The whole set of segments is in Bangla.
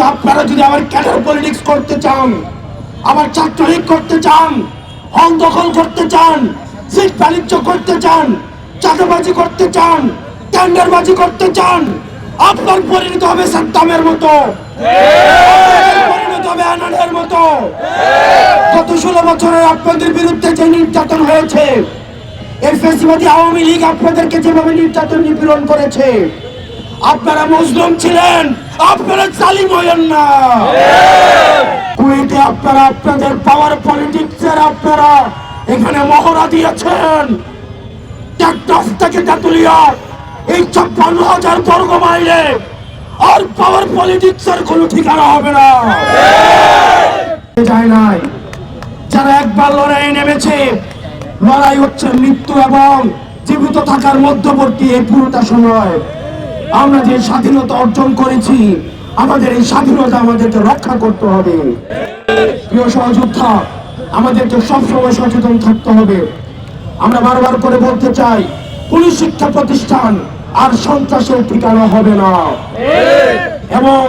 কিন্তু আপনারা যদি আবার ক্যাডার পলিটিক্স করতে চান আবার ছাত্রলীগ করতে চান, হল দখল করতে চান, সিট বাণিজ্য করতে চান, চাঁদাবাজি করতে চান, টেন্ডারবাজি করতে চান, আপনার পরিণত হবে সাদ্দামের মতো। নির্যাতন নির্যাতন নিপীড়ন করেছে আপনারা মুসলিম ছিলেন, আপনারা জালিম হইয়েন না। কুয়েটে আপনারা, আপনাদের পাওয়ার পলিটিক্সের আপনারা এখানে মহড়া দিয়েছেন। টেকটফ থেকে তেতুলিয়া, এই ছাপ্পান্ন হাজার বর্গ মাইলে আর পাওয়ার পলিটিক্সের কোনো ঠিকানা হবে না। যায় নাই। যারা একবার লড়াইয়ে নেমেছে, লড়াই হচ্ছে মৃত্যু এবং জীবিত থাকার মধ্যবর্তী এই পুরোটা সময়। আমরা যে স্বাধীনতা অর্জন করেছি, আমাদের এই স্বাধীনতা আমাদেরকে রক্ষা করতে হবে। প্রিয় সহযোদ্ধা, আমাদেরকে সবসময় সচেতন থাকতে হবে। আমরা বারবার করে বলতে চাই কোন শিক্ষা প্রতিষ্ঠান আর সন্ত্রাসের ঠিকানা হবে না। এবং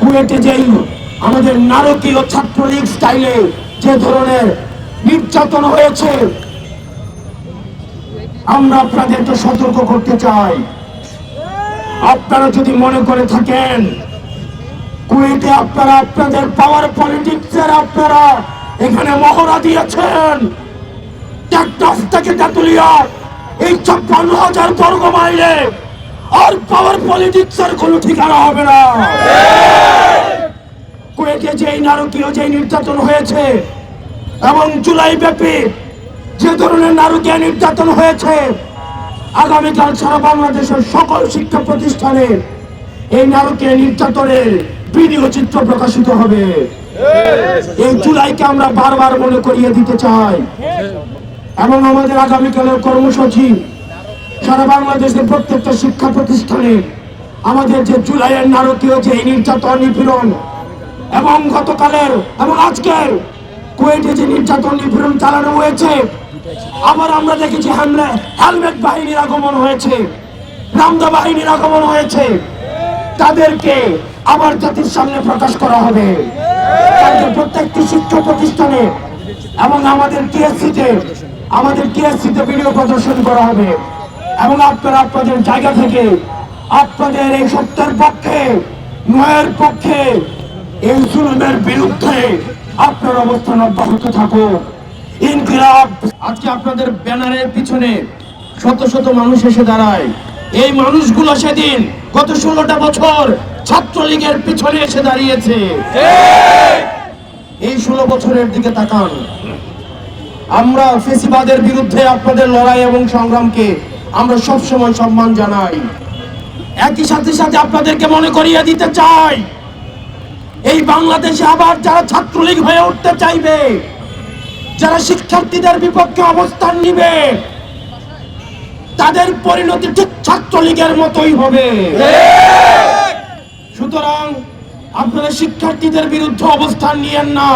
কুয়েটে যেই আমাদের নারকীয় ছাত্রলীগ স্টাইলে যে ধরনের নির্যাতন হয়েছে, আমরা আপনাদেরকে সতর্ক করতে চাই। আপনারা যদি মনে করে থাকেন কুয়েটে আপনারা আপনাদের পাওয়ার পলিটিক্সের আপনারা এখানে মহড়া দিয়েছেন। থেকে মাইলে আর পাওয়ার পলিটিক্সের কোনো ঠিকানা হবে না। কুয়েটে যেই নারকীয় যেই নির্যাতন হয়েছে, এবং জুলাই ব্যাপী ধরনের নারকীয় নির্যাতন হয়েছে আগামীকাল সারা বাংলাদেশের সকল শিক্ষা প্রতিষ্ঠানে এই নারকে নির্যাতনের ভিডিও চিত্র প্রকাশিত হবে। এই জুলাইকে আমরা বারবার মনে করিয়ে দিতে চাই। এবং আমাদের আগামীকালের কর্মসূচি, সারা বাংলাদেশের প্রত্যেকটা শিক্ষা প্রতিষ্ঠানে আমাদের যে জুলাইয়ের নারকীয় যে নির্যাতন নিপীড়ন এবং গতকালের এবং আজকের কুয়েটে যে নির্যাতন নিপীড়ন চালানো হয়েছে আবার আমরা দেখেছি হামলা হেলমেট বাহিনীর আগমন হয়েছে রামদা বাহিনীর আগমন হয়েছে। তাদেরকে আবার জাতির সামনে প্রকাশ করা হবে। প্রত্যেকটি শিক্ষা প্রতিষ্ঠানে এবং আমাদের টিএসসিতে আমাদের টিএসসিতে ভিডিও প্রদর্শন করা হবে। এবং আপনারা আপনাদের জায়গা থেকে আপনাদের এই সত্যের পক্ষে নয়ের পক্ষে, এই জুলুমের বিরুদ্ধে আপনার অবস্থান অব্যাহত থাকুক। ইনকিলাব। আজকে আপনাদের ব্যানারের পিছনে শত শত মানুষ এসে দাঁড়ায়। এই মানুষগুলো সেদিন গত ষোলোটা বছর ছাত্রলীগের পিছনে এসে দাঁড়িয়েছে। এই ষোলো বছরের দিকে তাকান। আমরা ফেসিবাদের বিরুদ্ধে আপনাদের লড়াই এবং সংগ্রামকে আমরা সব সময় সম্মান জানাই। একই সাথে সাথে আপনাদেরকে মনে করিয়ে দিতে চাই, এই বাংলাদেশে আবার যারা ছাত্রলীগ হয়ে উঠতে চাইবে যারা শিক্ষার্থীদের বিপক্ষে অবস্থান নিবে, তাদের পরিণতি ঠিক ছাত্রলীগের মতোই হবে। সুতরাং আপনারা শিক্ষার্থীদের বিরুদ্ধে অবস্থান নিয়েন না।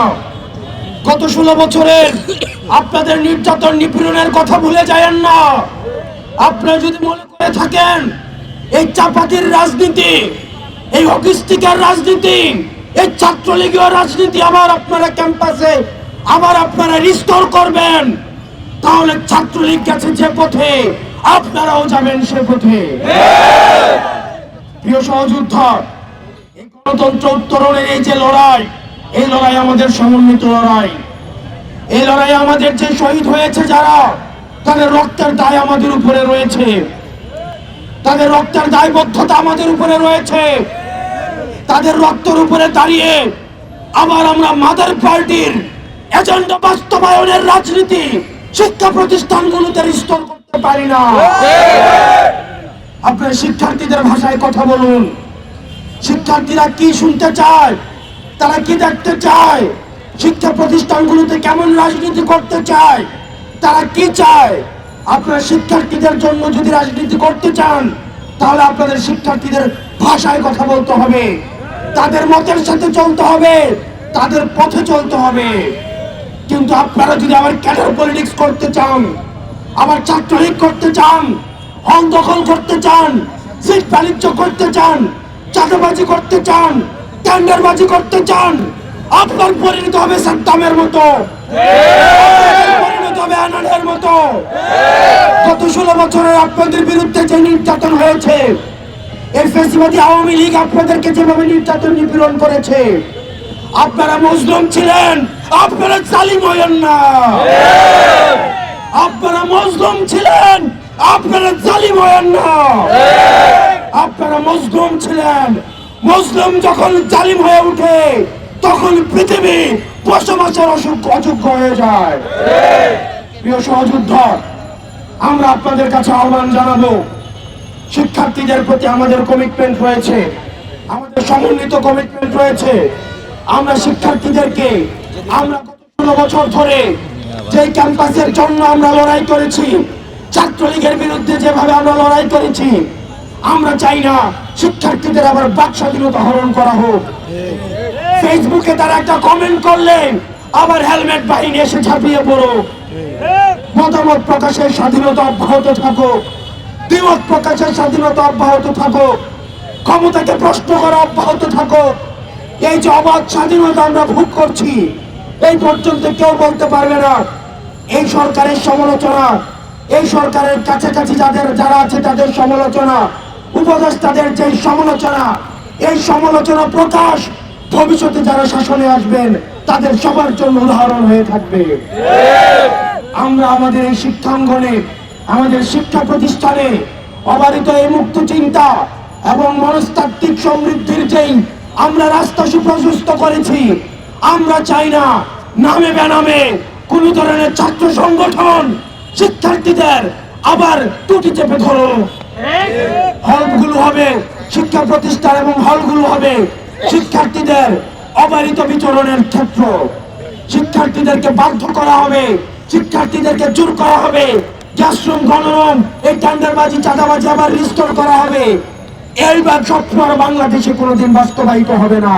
গত ষোলো বছরের আপনাদের নির্যাতন নিপীড়নের কথা ভুলে যায়েন না। আপনারা যদি মনে করে থাকেন, এই চাপাতির রাজনীতি, এই অকিস্টিকার রাজনীতি, এই ছাত্রলীগীয় রাজনীতি আবার আপনারা ক্যাম্পাসে আবার আপনারা রিস্টোর করবেন। তাহলে ছাত্রলীগ গেছে যে পথে, আপনারাও যাবেন সে পথে। প্রিয় সহযোদ্ধা গণতন্ত্র উত্তরণের এই যে লড়াই, এই লড়াই আমাদের সমন্বিত লড়াই। এই লড়াই আমাদের যে শহীদ হয়েছে যারা, তাদের রক্তের দায় আমাদের উপরে রয়েছে। তাদের রক্তের দায়বদ্ধতা আমাদের উপরে রয়েছে। তাদের রক্তের উপরে দাঁড়িয়ে আবার আমরা মাদার পার্টির এজেন্ডা বাস্তবায়নের রাজনীতি শিক্ষা প্রতিষ্ঠানগুলোতে রিস্টোর করতে পারি না। আপনার শিক্ষার্থীদের ভাষায় কথা বলুন। শিক্ষার্থীরা কি শুনতে চায়? তারা কি দেখতে চায়? শিক্ষা প্রতিষ্ঠানগুলোতে কেমন রাজনীতি করতে চায়? তারা কি চায়? আপনার শিক্ষার্থীদের জন্য যদি রাজনীতি করতে চান, তাহলে আপনাদের শিক্ষার্থীদের ভাষায় কথা বলতে হবে। তাদের মতের সাথে চলতে হবে, তাদের পথে চলতে হবে। কিন্তু আপনারা যদি আবার ক্যাডার পলিটিক্স করতে চান আবার ছাত্রলীগ করতে চান, হল দখল করতে চান, সিট বাণিজ্য করতে চান, চাঁদাবাজি করতে চান, টেন্ডারবাজি করতে চান, আপনার পরিণত হবে সাদ্দামের মতো। পরিণত হবে আনানের মতো। গত ষোলো বছরে আপনাদের বিরুদ্ধে যে নির্যাতন হয়েছে, এই ফেসিবাদী আওয়ামী লীগ আপনাদেরকে যেভাবে নির্যাতন নিপীড়ন করেছে, আপনারা মজলুম ছিলেন। আপনারা জালিম হইয়েন না। আপনারা মজলুম ছিলেন, আপনারা জালিম হইয়েন না। আপনারা মজলুম ছিলেন। মজলুম যখন জালিম হয়ে ওঠে তখন পৃথিবী বসবাসের অসুখ অযোগ্য হয়ে যায়। প্রিয় সহযুদ্ধ, আমরা আপনাদের কাছে আহ্বান জানাব, শিক্ষার্থীদের প্রতি আমাদের কমিটমেন্ট রয়েছে, আমাদের সমন্বিত কমিটমেন্ট রয়েছে। আমরা শিক্ষার্থীদেরকে আমরা গত বছর ধরে যে ক্যাম্পাসের জন্য আমরা লড়াই করেছি, ছাত্রলীগের বিরুদ্ধে যেভাবে আমরা লড়াই করেছি, আমরা চাই না শিক্ষার্থীদের আবার বাক স্বাধীনতা হরণ করা হোক। ফেসবুকে তারা একটা কমেন্ট করলেন, আবার হেলমেট বাহিনী এসে ঝাঁপিয়ে পড়ো। মতামত প্রকাশের স্বাধীনতা অব্যাহত থাকুক দ্বিমত প্রকাশের স্বাধীনতা অব্যাহত থাকুক ক্ষমতাকে প্রশ্ন করা অব্যাহত থাকুক এই যে অবাধ স্বাধীনতা আমরা ভোগ করছি এই পর্যন্ত কেউ বলতে পারবে না। এই সরকারের সমালোচনা, এই সরকারের কাছাকাছি যাদের, যারা আছে তাদের সমালোচনা, উপদেষ্টাদের যে সমালোচনা, এই সমালোচনা প্রকাশ ভবিষ্যতে যারা শাসনে আসবেন, তাদের সবার জন্য উদাহরণ হয়ে থাকবে। আমরা আমাদের এই শিক্ষাঙ্গনে, আমাদের শিক্ষা প্রতিষ্ঠানে অবারিত এই মুক্ত চিন্তা এবং মনস্তাত্ত্বিক সমৃদ্ধির যেই আমরা রাস্তা সুপ্রশস্ত করেছি আমরা চাই না নামে বেনামে কোন ধরনের ছাত্র সংগঠন, শিক্ষার্থীদের আবার টুটি চেপে ধরো। হলগুলো হবে শিক্ষা প্রতিষ্ঠান এবং হলগুলো হবে শিক্ষার্থীদের অবারিত বিচরণের ক্ষেত্র। শিক্ষার্থীদেরকে বাধ্য করা হবে, শিক্ষার্থীদেরকে জোর করা হবে। ক্লাসরুম গণরুম, এই টেন্ডারবাজি, চাঁদাবাজি আবার রিস্টোর করা হবে। এইবার স্বপ্ন আর বাংলাদেশে কোনোদিন বাস্তবায়িত হবে না।